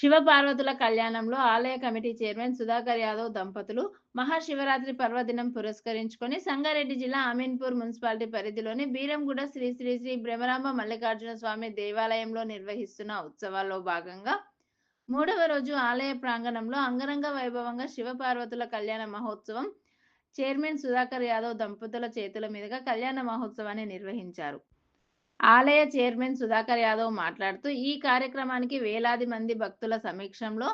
శివపార్వతుల కళ్యాణంలో ఆలయ కమిటీ చైర్మన్ సుధాకర్ యాదవ్ దంపతులు మహాశివరాత్రి పర్వదినం పురస్కరించుకొని సంగారెడ్డి జిల్లా అమీన్పూర్ మున్సిపాలిటీ పరిధిలోని బీరంగూడ శ్రీ శ్రీ శ్రీ భ్రమరాంబ మల్లికార్జున స్వామి దేవాలయంలో నిర్వహిస్తున్న ఉత్సవాల్లో భాగంగా మూడవ రోజు ఆలయ ప్రాంగణంలో అంగరంగ వైభవంగా శివపార్వతుల కళ్యాణ మహోత్సవం చైర్మన్ సుధాకర్ యాదవ్ దంపతుల చేతుల మీదుగా కళ్యాణ మహోత్సవాన్ని నిర్వహించారు. ఆలయ చైర్మన్ సుధాకర్ యాదవ్ మాట్లాడుతూ ఈ కార్యక్రమానికి వేలాది మంది భక్తుల సమీక్షంలో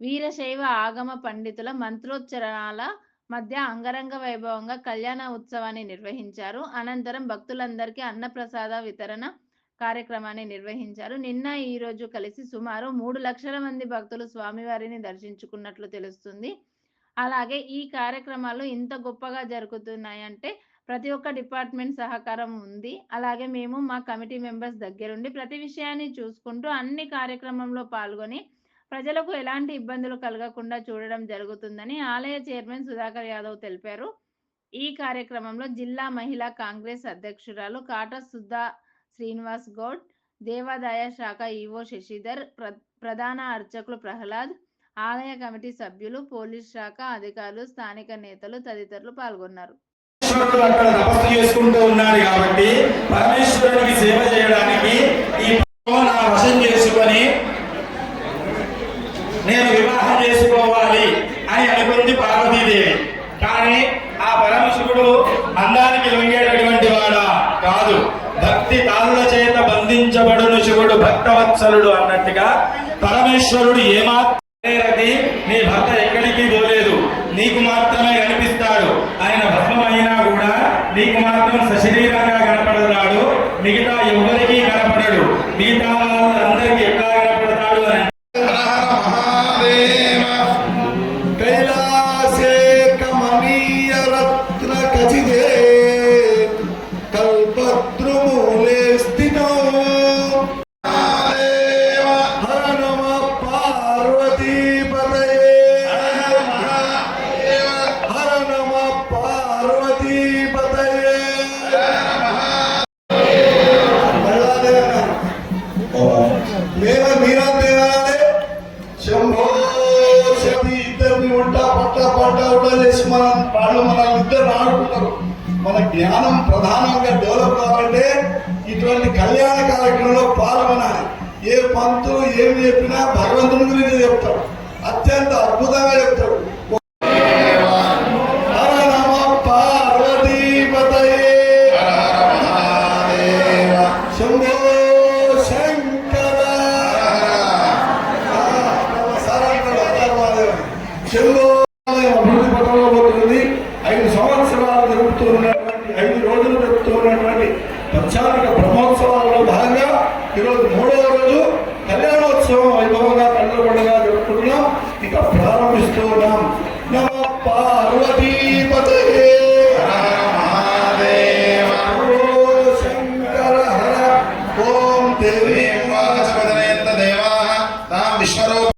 వీరశైవ ఆగమ పండితుల మంత్రోచ్చరణాల మధ్య అంగరంగ వైభవంగా కళ్యాణ ఉత్సవాన్ని నిర్వహించారు. అనంతరం భక్తులందరికీ అన్నప్రసాద వితరణ కార్యక్రమాన్ని నిర్వహించారు. నిన్న ఈ రోజు కలిసి సుమారు మూడు లక్షల మంది భక్తులు స్వామివారిని దర్శించుకున్నట్లు తెలుస్తుంది. అలాగే ఈ కార్యక్రమాలు ఇంత గొప్పగా జరుగుతున్నాయంటే ప్రతి ఒక్క డిపార్ట్మెంట్ సహకారం ఉంది. అలాగే మేము మా కమిటీ మెంబర్స్ దగ్గరుండి ప్రతి విషయాన్ని చూసుకుంటూ అన్ని కార్యక్రమంలో పాల్గొని ప్రజలకు ఎలాంటి ఇబ్బందులు కలగకుండా చూడడం జరుగుతుందని ఆలయ చైర్మన్ సుధాకర్ యాదవ్ తెలిపారు. ఈ కార్యక్రమంలో జిల్లా మహిళా కాంగ్రెస్ అధ్యక్షురాలు కాట సుధా శ్రీనివాస్ గౌడ్ దేవాదాయ శాఖ ఈవో శశిధర్ ప్ర ప్రధాన అర్చకులు ప్రహ్లాద్ ఆలయ కమిటీ సభ్యులు పోలీస్ శాఖ అధికారులు స్థానిక నేతలు తదితరులు పాల్గొన్నారు. పరమేశ్వరుడు అక్కడ తపస్సు చేసుకుంటూ ఉన్నాడు కాబట్టి పరమేశ్వరునికి సేవ చేయడానికి ఈ నా వశం చేసుకొని నేను వివాహం చేసుకోవాలి అని అనుకుంది పార్వతీదేవి. కానీ ఆ పరమశివుడు అందానికి లొంగేటటువంటి వాడా కాదు. భక్తి తాళ్ళ చేత బంధించబడును శివుడు భక్తవత్సలుడు అన్నట్టుగా పరమేశ్వరుడు ఏమాత్రం రతి నీ భర్త ఎక్కడికి పోలేదు. నీకు మాత్రమే కనిపిస్తాడు. ఆయన భస్మమైనా కూడా నీకు మాత్రం సశరీరంగా కనపడతాడు మిగతా ఎవరికీ కనపడడు. మిగతా వాళ్ళందరికీ ఎట్లా కనపడదు? వాళ్ళు మన ఇద్దరు ఆడుకుంటారు. మన జ్ఞానం ప్రధానంగా డెవలప్ కావాలంటే ఇటువంటి కళ్యాణ కార్యక్రమంలో పాల్గొనాలి. ఏ పంతులు ఏమి చెప్పినా భగవంతుని గురించి చెప్తాడు. అత్యంత అద్భుతంగా చెప్తాడు. ఈరోజు మూడవ రోజు కళ్యాణోత్సవం వైభవంగా కళ్ళ పండుగ జరుపుకుంటున్నాం ఇక ప్రారంభిస్తూ ఉన్నాం నమ పార్వతీపతయే ఓ శంకర హర ఓం దేవి విశ్వరూప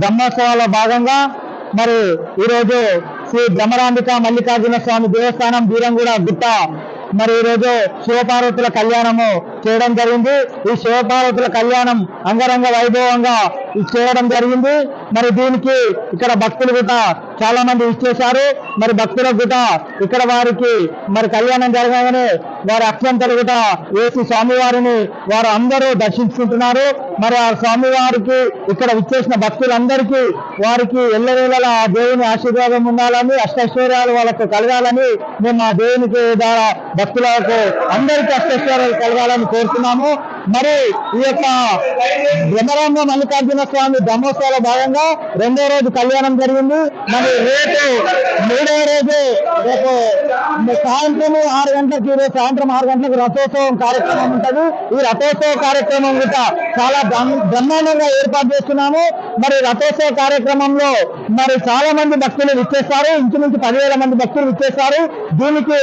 బ్రహ్మోత్సవాల భాగంగా మరి ఈరోజు శ్రీ బ్రహ్మరాంబిక మల్లికార్జున స్వామి దేవస్థానం బీరంగూడ గుట్ట. మరి ఈరోజు శివపార్వతుల కళ్యాణము చేయడం జరిగింది. ఈ శివపార్వతుల కళ్యాణం అంగరంగ వైభవంగా చేయడం జరిగింది. మరి దీనికి ఇక్కడ భక్తులు కూడా చాలా మంది ఇచ్చేశారు. మరి భక్తులకు కూడా ఇక్కడ వారికి మరి కళ్యాణం జరగగానే వారి అక్షంతలు కూడా వేసి స్వామివారిని వారు అందరూ దర్శించుకుంటున్నారు. మరి ఆ స్వామివారికి ఇక్కడ విచ్చేసిన భక్తులందరికీ వారికి ఎల్లవేళలా ఆ దేవుని ఆశీర్వాదం ఉండాలని అష్టైశ్వర్యాలు వాళ్ళకు కలగాలని మేము ఆ దేవునికి ద్వారా భక్తులకు అందరికీ అష్టైశ్వర్యాలు కలగాలని కోరుతున్నాము. మరి ఈ యొక్క బ్రహ్మరాంబ మల్లికార్జున స్వామి బ్రహ్మోత్సవాల భాగంగా రెండో రోజు కళ్యాణం జరిగింది. మరి రేపు మూడో రోజు రేపు సాయంత్రం ఆరు గంటలకు ఈరోజు సాయంత్రం ఆరు గంటలకు రథోత్సవం కార్యక్రమం ఉంటుంది. ఈ రథోత్సవ కార్యక్రమం కూడా చాలా బ్రహ్మాండంగా ఏర్పాటు చేస్తున్నాము. మరి రథోత్సవ కార్యక్రమంలో మరి చాలా మంది భక్తులు విచ్చేస్తారు. ఇంచుమించు పదివేల మంది భక్తులు విచ్చేస్తారు. దీనికి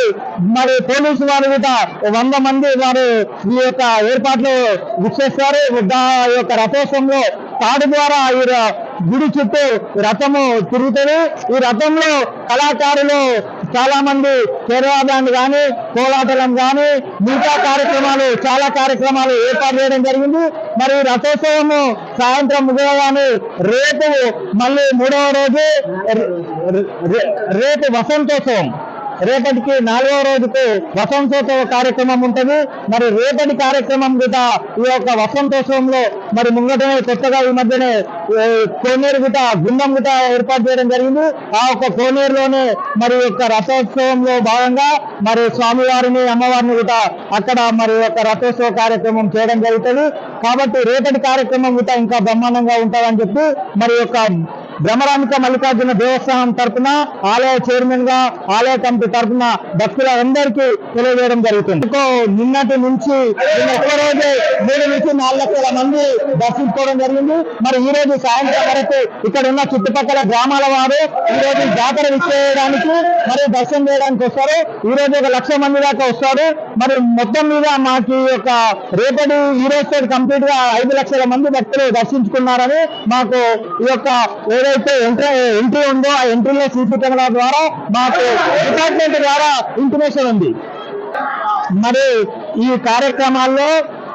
మరి పోలీసు వారు కూడా వంద మంది వారు ఈ యొక్క ఏర్పాట్లు విచ్చేస్తారు ఆ యొక్క రథోత్సవంలో తాడు ద్వారా ఈ గుడి చుట్టూ రథము తిరుగుతుంది. ఈ రథంలో కళాకారులు చాలా మంది కేరళ కానీ కోలాటలం కానీ మిగతా కార్యక్రమాలు చాలా కార్యక్రమాలు ఏర్పాటు చేయడం జరిగింది. మరి రథోత్సవము సాయంత్రం ముగియగానే రేపు మళ్ళీ మూడవ రోజు రే- రేపు వసంతోత్సవం. రేపటికి నాలుగవ రోజుకు వసంతోత్సవ కార్యక్రమం ఉంటుంది. మరి రేపటి కార్యక్రమం కూడా ఈ యొక్క వసంతోత్సవంలో మరి ముంగటనే కొత్తగా ఈ మధ్యనే కోనేరు గుట గుండం గుట ఏర్పాటు చేయడం జరిగింది. ఆ యొక్క కోనేరులోనే మరి యొక్క రథోత్సవంలో భాగంగా మరి స్వామివారిని అమ్మవారిని కూడా అక్కడ మరి యొక్క రథోత్సవ కార్యక్రమం చేయడం జరుగుతుంది. కాబట్టి రేపటి కార్యక్రమం కూడా ఇంకా బ్రహ్మాండంగా ఉంటుందని చెప్పి మరి యొక్క బ్రహ్మరామిక మల్లికార్జున దేవస్థానం తరపున ఆలయ చైర్మన్గా ఆలయ కమిటీ తరఫున భక్తులందరికీ తెలియజేయడం జరుగుతుంది. నిన్నటి నుంచి నిన్న మూడు నుంచి నాలుగు లక్షల మంది దర్శించుకోవడం జరిగింది. మరి ఈ రోజు సాయంత్రం వరకు ఇక్కడ ఉన్న చుట్టుపక్కల గ్రామాల వారు ఈ రోజు జాతర విచ్చేయడానికి మరి దర్శనం చేయడానికి వస్తారు. ఈ రోజు ఒక లక్ష మంది దాకా వస్తారు. మరి మొత్తం మీద మాకు ఈ యొక్క రేపటి ఈ రోజు కంప్లీట్గా ఐదు లక్షల మంది భక్తులు దర్శించుకున్నారని మాకు ఈ యొక్క ఏదైతే ఎంట్రీ ఎంట్రీ ఉందో ఆ ఎంట్రీలో సీసీ కెమెరా ద్వారా మాకు డిపార్ట్మెంట్ ద్వారా ఇంటిమేషన్ ఉంది. మరి ఈ కార్యక్రమాల్లో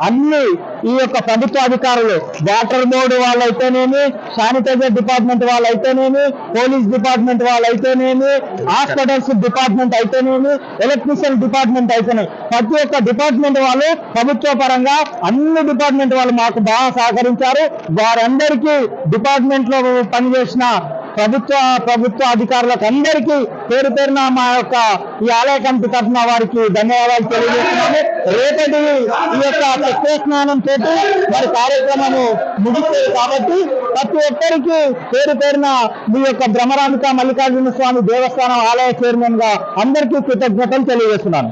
అన్ని ఈ యొక్క ప్రభుత్వ అధికారులు వాటర్ బోర్డు వాళ్ళైతేనేమి శానిటైజర్ డిపార్ట్మెంట్ వాళ్ళైతేనేమి పోలీస్ డిపార్ట్మెంట్ వాళ్ళైతేనేమి హాస్పిటల్స్ డిపార్ట్మెంట్ అయితేనేమి ఎలక్ట్రీషియన్ డిపార్ట్మెంట్ అయితేనేమి ప్రతి ఒక్క డిపార్ట్మెంట్ వాళ్ళు ప్రభుత్వ పరంగా అన్ని డిపార్ట్మెంట్ వాళ్ళు మాకు బాగా సహకరించారు. వారందరికీ డిపార్ట్మెంట్లో పనిచేసిన ప్రభుత్వ ప్రభుత్వ అధికారులకు అందరికీ పేరు పేరున మా యొక్క ఈ ఆలయ కమిటీ తరఫున వారికి ధన్యవాదాలు తెలియజేస్తున్నాము. రేపటి ఈ యొక్క చక్ర స్నానం తోటి మరి కార్యక్రమము ముగిస్తుంది కాబట్టి ప్రతి ఒక్కరికి పేరు పేరున మీ యొక్క భ్రమరాంబిక మల్లికార్జున స్వామి దేవస్థానం ఆలయ చైర్మన్గా అందరికీ కృతజ్ఞతలు తెలియజేస్తున్నాను.